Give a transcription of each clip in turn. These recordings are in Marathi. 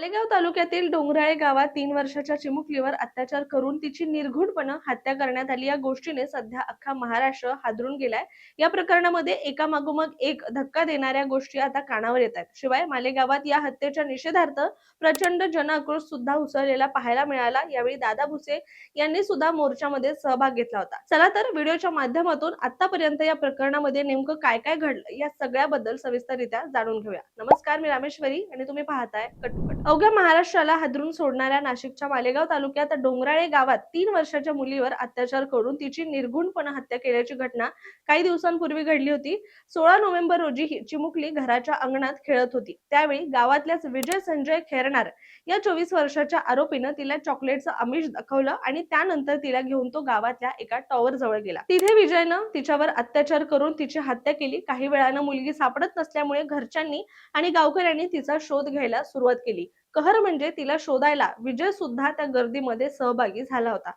मालेगाव तालुक्यातील डोंगराळे गावात तीन वर्षाच्या चिमुकलीवर अत्याचार करून तिची निर्घुणपणे हत्या करण्यात आली. या गोष्टीने सध्या अख्खा महाराष्ट्र हादरून गेलाय. या प्रकरणामध्ये एकामागोमाग एक धक्का देणाऱ्या गोष्टी आता कानावर येत आहेत. शिवाय मालेगावात या हत्येच्या निषेधार्थ प्रचंड जनआक्रोश सुद्धा उसळलेला पाहायला मिळाला. यावेळी दादा भुसे यांनी सुद्धा मोर्चामध्ये सहभाग घेतला होता. चला तर व्हिडिओच्या माध्यमातून आतापर्यंत या प्रकरणामध्ये नेमकं काय काय घडलं या सगळ्याबद्दल सविस्तररित्या जाणून घेऊया. नमस्कार मी रामेश्वरी आणि तुम्ही पाहताय कटुकट. अवघ्या महाराष्ट्राला हादरून सोडणाऱ्या नाशिकच्या मालेगाव तालुक्यात डोंगराळे गावात तीन वर्षाच्या मुलीवर अत्याचार करून तिची निर्घुणपणे हत्या केल्याची घटना काही दिवसांपूर्वी घडली होती. सोळा नोव्हेंबर रोजी ही चिमुकली घराच्या अंगणात खेळत होती. त्यावेळी गावातल्याच विजय संजय खेरणार या चोवीस वर्षाच्या आरोपीनं तिला चॉकलेटचं आमिष दाखवलं आणि त्यानंतर तिला घेऊन तो गावातल्या एका टॉवर जवळ गेला. तिथे विजयनं तिच्यावर अत्याचार करून तिची हत्या केली. काही वेळानं मुलगी सापडत नसल्यामुळे घरच्यांनी आणि गावकऱ्यांनी तिचा शोध घ्यायला सुरुवात केली. कहर म्हणजे तिला शोधायला विजय सुद्धा त्या गर्दीमध्ये सहभागी झाला होता.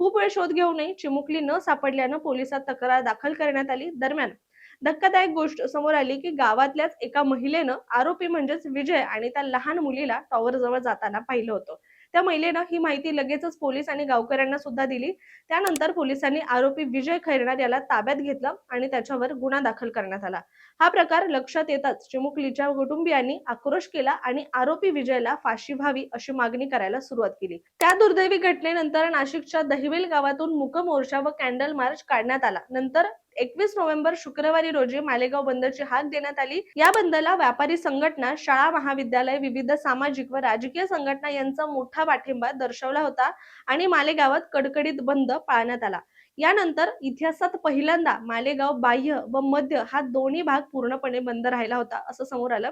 खूप वेळ शोध घेऊनही चिमुकली न सापडल्यानं पोलिसात तक्रार दाखल करण्यात आली. दरम्यान धक्कादायक गोष्ट समोर आली की गावातल्याच एका महिलेनं आरोपी म्हणजेच विजय आणि त्या लहान मुलीला टॉवर जवळ जाताना पाहिलं होतं. त्या महिलेनं ही माहिती लगेचच पोलीस आणि गावकऱ्यांना सुद्धा दिली. त्यानंतर पोलिसांनी आरोपी विजय खैरणार याला ताब्यात घेतलं आणि त्याच्यावर गुन्हा दाखल करण्यात आला. हा प्रकार लक्षात येताच चिमुकलीच्या कुटुंबियांनी आक्रोश केला आणि आरोपी विजयला फाशी व्हावी अशी मागणी करायला सुरुवात केली. त्या दुर्दैवी घटनेनंतर नाशिकच्या दहिवेल गावातून मुक मोर्चा व कॅन्डल मार्च काढण्यात आला. नंतर एकवीस नोव्हेंबर शुक्रवारी रोजी मालेगाव बंदची हाक देण्यात आली. या बंदला व्यापारी संघटना शाळा महाविद्यालय विविध सामाजिक व राजकीय संघटना यांचा मोठा पाठिंबा दर्शवला होता आणि मालेगावात कडकडीत बंद पाळण्यात आला. यानंतर इतिहासात पहिल्यांदा मालेगाव बाह्य व मध्य हा दोन्ही भाग पूर्णपणे बंद राहिला होता असं समोर आलं.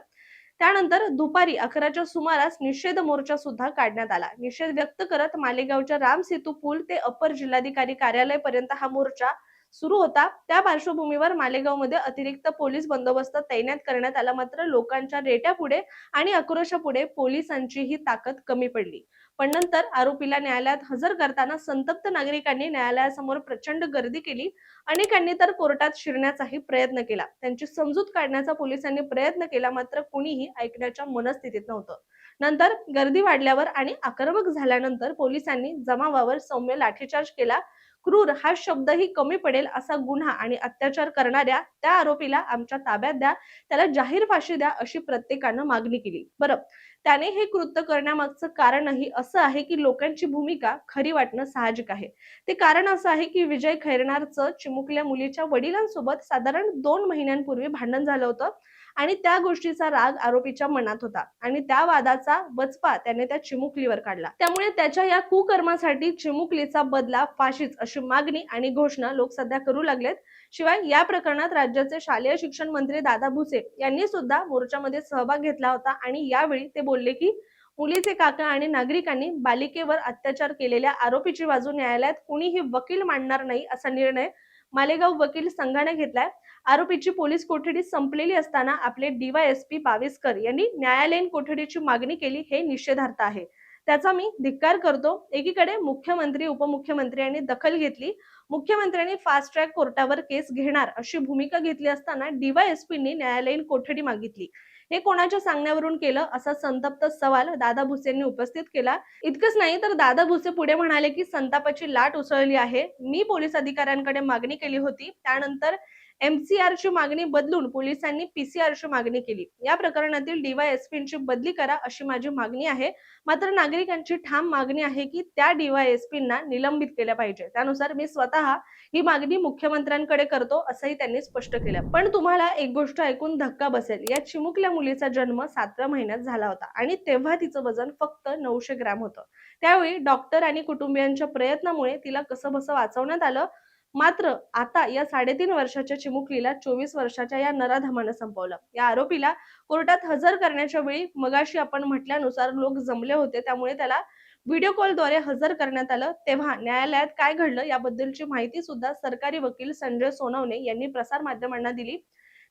त्यानंतर दुपारी अकराच्या सुमारास निषेध मोर्चा सुद्धा काढण्यात आला. निषेध व्यक्त करत मालेगावच्या राम सेतू पूल ते अपर जिल्हाधिकारी कार्यालय पर्यंत हा मोर्चा सुरू होता. त्या पार्श्वभूमीवर मालेगावमध्ये अतिरिक्त पोलीस बंदोबस्त तैनात करण्यात आला. मात्र लोकांच्या रेट्यापुढे आणि आक्रोशापुढे पोलिसांची ही ताकद कमी पडली. पण नंतर आरोपीला न्यायालयात हजर करताना संतप्त नागरिकांनी न्यायालयासमोर प्रचंड गर्दी केली. अनेकांनी तर कोर्टात शिरण्याचाही प्रयत्न केला. त्यांची समजूत काढण्याचा पोलिसांनी प्रयत्न केला. मात्र कुणीही ऐकण्याच्या मनस्थितीत नव्हतं. नंतर गर्दी वाढल्यावर आणि आक्रमक झाल्यानंतर पोलिसांनी जमावावर सौम्य लाठीचार्ज केला. क्रूर हा शब्दही कमी पडेल असा गुन्हा आणि अत्याचार करणाऱ्या त्या आरोपीला आमच्या ताब्यात द्या त्याला जाहीर फाशी द्या अशी प्रत्येकानं मागणी केली. बरं त्याने हे कृत्य करण्यामागचं कारणही असं आहे की लोकांची भूमिका खरी वाटणं साहजिक आहे. ते कारण असं आहे की विजय खैरनारचं चिमुकल्या मुलीच्या वडिलांसोबत साधारण दोन महिन्यांपूर्वी भांडण झालं होतं. आणि त्या गोष्टीचा राग आरोपीच्या मनात होता. आणि त्या वादाचा बचपा त्याने त्या चिमुकलीवर काढला. त्यामुळे त्याच्या या कुकर्मासाठी चिमुकलीचा बदला फाशीच अशी मागणी आणि घोषणा लोक सध्या करू लागलेत. शिवाय या प्रकरणात राज्याचे शालेय शिक्षण मंत्री दादा भुसे यांनी सुद्धा मोर्चामध्ये सहभाग घेतला होता आणि यावेळी ते बोलले की मुलीचे काका आणि नागरिकांनी बालिकेवर अत्याचार केलेल्या आरोपीची बाजू न्यायालयात कुणीही वकील मांडणार नाही असा निर्णय मालेगाव वकील संघाने घेतलाय. आरोपीची पोलीस कोठडी संपलेली असताना आपले डीवायएसपी पाविस्कर यांनी न्यायालयीन कोठडीची मागणी केली हे निषेधार्थ आहे. त्याचा मी धिक्कार करतो. एकीकडे मुख्यमंत्री उपमुख्यमंत्री यांनी दखल घेतली. मुख्यमंत्र्यांनी फास्ट ट्रॅक कोर्टावर केस घेणार अशी भूमिका घेतली असताना डीवायएसपींनी न्यायालयीन कोठडी मागितली. हे कोणाच्या सांगण्यावरून केलं? असा संतप्त सवाल दादा भुसेंनी उपस्थित केला. इतकंच नाही तर दादा भुसे पुढे म्हणाले की संतापाची लाट उसळली आहे. मी पोलीस अधिकाऱ्यांकडे मागणी केली होती. त्यानंतर एमसीआर ची मागणी बदलून पोलिसांनी पीसीआर ची मागणी केली. या प्रकरणातील डीवायएसपींची बदली करा अशी माझी मागणी आहे. मात्र नागरिकांची ठाम मागणी आहे की त्या डीवायएसपींना निलंबित केल्या पाहिजे. त्यानुसार मी स्वतः ही मागणी मुख्यमंत्र्यांकडे करतो असंही त्यांनी स्पष्ट केलं. पण तुम्हाला एक गोष्ट ऐकून धक्का बसेल. या चिमुकल्या मुलीचा जन्म सातव्या महिन्यात झाला होता आणि तेव्हा तिचं वजन फक्त नऊशे ग्रॅम होतं. त्यावेळी डॉक्टर आणि कुटुंबियांच्या प्रयत्नामुळे तिला कसं बसं वाचवण्यात आलं. मात्र आता या साडेतीन वर्षाच्या चिमुकलीला चोवीस वर्षाच्या या नराधमानं संपवलं. या आरोपीला कोर्टात हजर करण्याच्या वेळी मगाशी आपण म्हटल्यानुसार लोक जमले होते त्यामुळे त्याला व्हिडिओ कॉलद्वारे हजर करण्यात आलं. तेव्हा न्यायालयात काय घडलं याबद्दलची माहिती सुद्धा सरकारी वकील संजय सोनवणे यांनी प्रसार माध्यमांना दिली.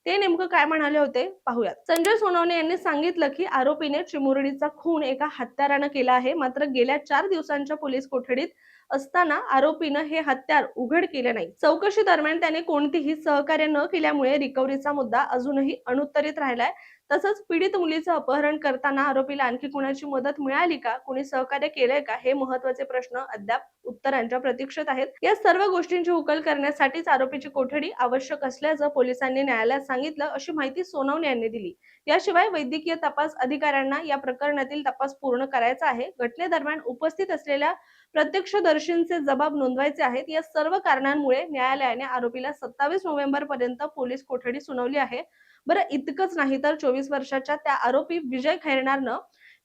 ते नेमकं काय म्हणाले होते पाहूयात. संजय सोनवणे यांनी सांगितलं की आरोपीने चिमुरडीचा खून एका हत्यारानं केला आहे. मात्र गेल्या चार दिवसांच्या पोलीस कोठडीत असताना आरोपीनं हे हत्यार उघड केले नाही. चौकशी दरम्यान त्याने कोणतीही सहकार्य न केल्यामुळे रिकव्हरीचा मुद्दा अजूनही अनुत्तरित राहिलाय. तसंच पीडित मुलीचं अपहरण करताना आरोपीला आणखी कुणाची मदत मिळाली का? कोणी सहकार्य केलंय का? हे महत्त्वाचे प्रश्न अद्याप उत्तरांच्या प्रतीक्षेत आहेत. या सर्व गोष्टींची उकल करण्यासाठीच आरोपीची कोठडी आवश्यक असल्याचं पोलिसांनी न्यायालयात सांगितलं अशी माहिती सोनवणे यांनी दिली. याशिवाय वैद्यकीय तपास अधिकाऱ्यांना या प्रकरणातील तपास पूर्ण करायचा आहे. घटनेदरम्यान उपस्थित असलेल्या प्रत्यक्षदर्शींचे जबाब नोंदवायचे आहेत. या सर्व कारणांमुळे न्यायालयाने आरोपीला सत्तावीस नोव्हेंबर पर्यंत पोलीस कोठडी सुनावली आहे. बरं इतकंच नाही तर चोवीस वर्षाच्या त्या आरोपी विजय खैरणारनं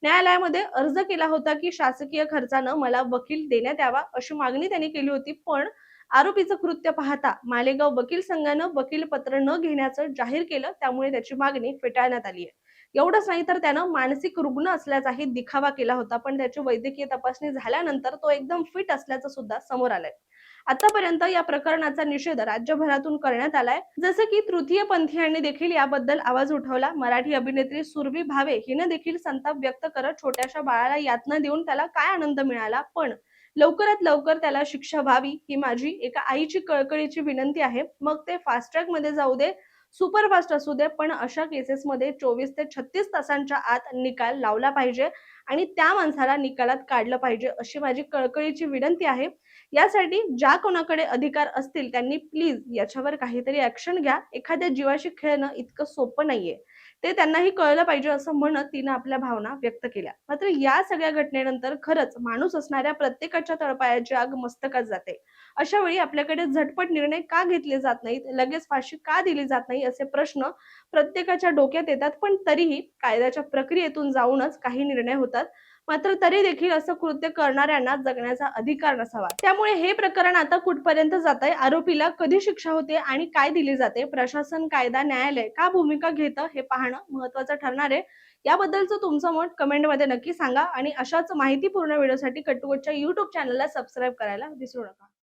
न्यायालयामध्ये अर्ज केला होता की शासकीय खर्चानं मला वकील देण्यात यावा अशी मागणी त्यांनी केली होती. पण आरोपीचं कृत्य पाहता मालेगाव वकील संघानं वकील पत्र न घेण्याचं जाहीर केलं त्यामुळे त्याची मागणी फेटाळण्यात आली आहे एवढंच नाही तर त्यानं मानसिक रुग्ण असल्याचाही दिखावा केला होता. पण त्याची वैद्यकीय तपासणी झाल्यानंतर तो एकदम फिट असल्याचं सुद्धा समोर आलंय. आतापर्यंत या प्रकरणाचा निषेध राज्यभरातून करण्यात आलाय. जसं की तृतीय पंथीयांनी देखील याबद्दल आवाज उठवला. मराठी अभिनेत्री सुरभी भावे हिनं देखील संताप व्यक्त करत छोट्याशा बाळाला यातना देऊन त्याला काय आनंद मिळाला? पण लवकरात लवकर त्याला शिक्षा व्हावी ही माझी एका आईची कळकळीची विनंती आहे. मग ते फास्ट ट्रॅकमध्ये जाऊ दे सुपरफास्ट असू दे पण अशा केसेसमध्ये चोवीस ते छत्तीस तासांच्या आत निकाल लावला पाहिजे आणि त्या माणसाला निकालात काढलं पाहिजे अशी माझी कळकळीची विनंती आहे. यासाठी ज्या कोणाकडे अधिकार असतील त्यांनी प्लीज याच्यावर काहीतरी ऍक्शन घ्या. एखाद्या जीवाशी खेळणं इतकं सोपं नाहीये. ते त्यांनाही कळलं पाहिजे असं म्हणत तिनं आपल्या भावना व्यक्त केल्या. मात्र या सगळ्या घटनेनंतर खरंच माणूस असणाऱ्या प्रत्येकाच्या तळपायाची आग मस्तकात जाते. अशा वेळी आपल्याकडे झटपट निर्णय का घेतले जात नाहीत? लगेच फाशी का दिली जात नाही? असे प्रश्न प्रत्येकाच्या डोक्यात येतात पण तरीही कायद्याच्या प्रक्रियेतून जाऊनच काही निर्णय होतात. मात्र तरी देखील असं कृत्य करणाऱ्यांना जगण्याचा अधिकार नसावा. त्यामुळे हे प्रकरण आता कुठपर्यंत जात आहे आरोपीला कधी शिक्षा होते आणि काय दिली जाते? प्रशासन कायदा न्यायालय का भूमिका घेतं? हे पाहणं महत्वाचं ठरणार आहे. याबद्दलचं तुमचं मत कमेंटमध्ये नक्की सांगा आणि अशाच माहितीपूर्ण व्हिडिओसाठी कट्टुकटच्या युट्यूब चॅनलला सबस्क्राईब करायला विसरू नका.